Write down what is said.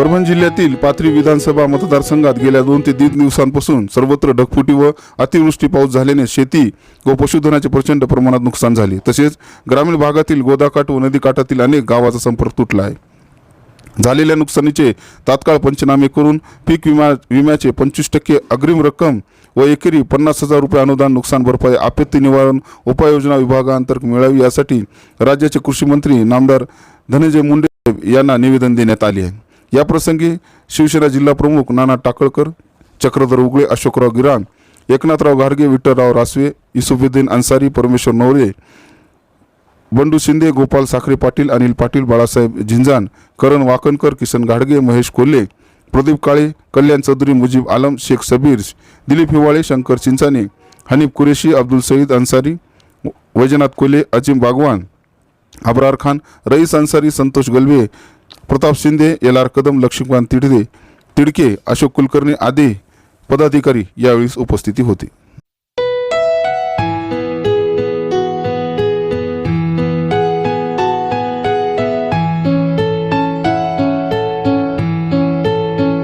परभणी जिल्ह्यातील पाथरी विधानसभा मतदारसंघात गेल्या दोन ते तीन दिवसांपासून सर्वत्र ढगफुटी व अतिवृष्टी पाऊस झाल्याने शेती व पशुधनाचे प्रचंड प्रमाणात नुकसान झाले. तसेच ग्रामीण भागातील गोदाकाठ व नदीकाठातील अनेक गावाचा संपर्क तुटला आहे. झालेल्या नुकसानीचे तात्काळ पंचनामे करून पीक विमा विम्याचे पंचवीस टक्के अग्रिम रक्कम व एकेरी पन्नास हजार रुपये अनुदान नुकसान भरपाई आपत्ती निवारण उपाययोजना विभागाअंतर्गत मिळावी यासाठी राज्याचे कृषी मंत्री नामदार धनंजय मुंडे यांना निवेदन देण्यात आले आहे. याप्रसंगी शिवसेना जिल्हा प्रमुख नाना टाकळकर चक्रधर उगळे अशोकराव गिराण एकनाथराव घाडगे विठ्ठलराव रासवे युसुफुद्दीन अन्सारी परमेश्वर नवरे बंडू शिंदे गोपाल साखरे पाटील अनिल पाटील बाळासाहेब झिंजान करण वाकणकर किसन घाडगे महेश कोल्हे प्रदीप काळे कल्याण चौधरी मुजीब आलम शेख सबीर दिलीप हिवाळे शंकर चिंचाने हनीफ कुरेशी अब्दुल सईद अन्सारी वैजनाथ कोल्हे अजिम बागवान अबरार खान रईस अन्सारी संतोष गलबे प्रताप शिंदे एल आर कदम लक्ष्मीकांत तिडदे तिडके अशोक कुलकर्णी आदी पदाधिकारी यावेळी उपस्थिती होते.